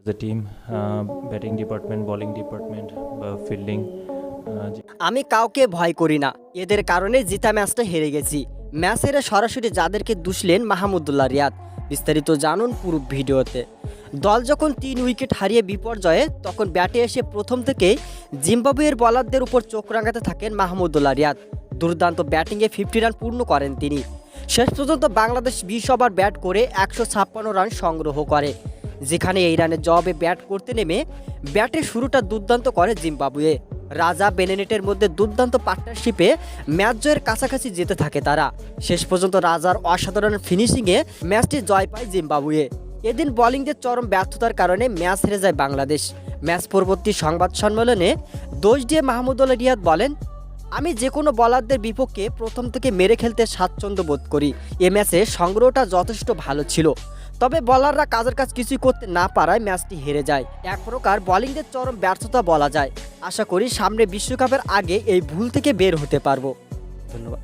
uh, uh. আমি কাউকে ভয় করি না। এদের কারণে জিতা ম্যাচটা হেরে গেছি। ম্যাচ সরাসরি যাদেরকে দুষলেন মাহমুদুল্লাহ রিয়াদ। বিস্তারিত জানুন পুরো ভিডিওতে। দল যখন তিন উইকেট হারিয়ে বিপর্যয়ে তখন ব্যাটে এসে প্রথম থেকেই জিম্বাবুয়ের বলারদের উপর চোখ রাঙাতে থাকেন মাহমুদুল্লাহ রিয়াদ। দুর্দান্ত ব্যাটিংয়ে ফিফটি রান পূর্ণ করেন তিনি। শেষ পর্যন্ত বাংলাদেশ বিশ ওভার ব্যাট করে একশো ছাপ্পান্ন রান সংগ্রহ করে। যেখানে এই রানের জবাবে ব্যাট করতে নেমে ব্যাটের শুরুটা দুর্দান্ত করে জিম্বাবুয়ে। রাজা বেনেনেটের মধ্যে দুর্দান্ত পার্টনারশিপে ম্যাচ জয়ের কাছাকাছি যেতে থাকে তারা। শেষ পর্যন্ত রাজার অসাধারণ ফিনিশিংয়ে ম্যাচটি জয় পায় জিম্বাবুয়ে। এদিন বোলিংদের চরম ব্যর্থতার কারণে ম্যাচ হেরে যায় বাংলাদেশ। ম্যাচ পরবর্তী সংবাদ সম্মেলনে দোষ দিয়ে মাহমুদুল্লাহ রিয়াদ বলেন, আমি যে কোনো বলারদের বিপক্ষে প্রথম থেকে মেরে খেলতে স্বাচ্ছন্দ্য বোধ করি। এ ম্যাচে সংগ্রহটা যথেষ্ট ভালো ছিল। তবে বলাররা কাজের কাজ কিছুই করতে না পারায় ম্যাচটি হেরে যায়। এক প্রকার বোলিংদের চরম ব্যর্থতা বলা যায়। আশা করি সামনে বিশ্বকাপের আগে এই ভুল থেকে বের হতে পারব। ধন্যবাদ।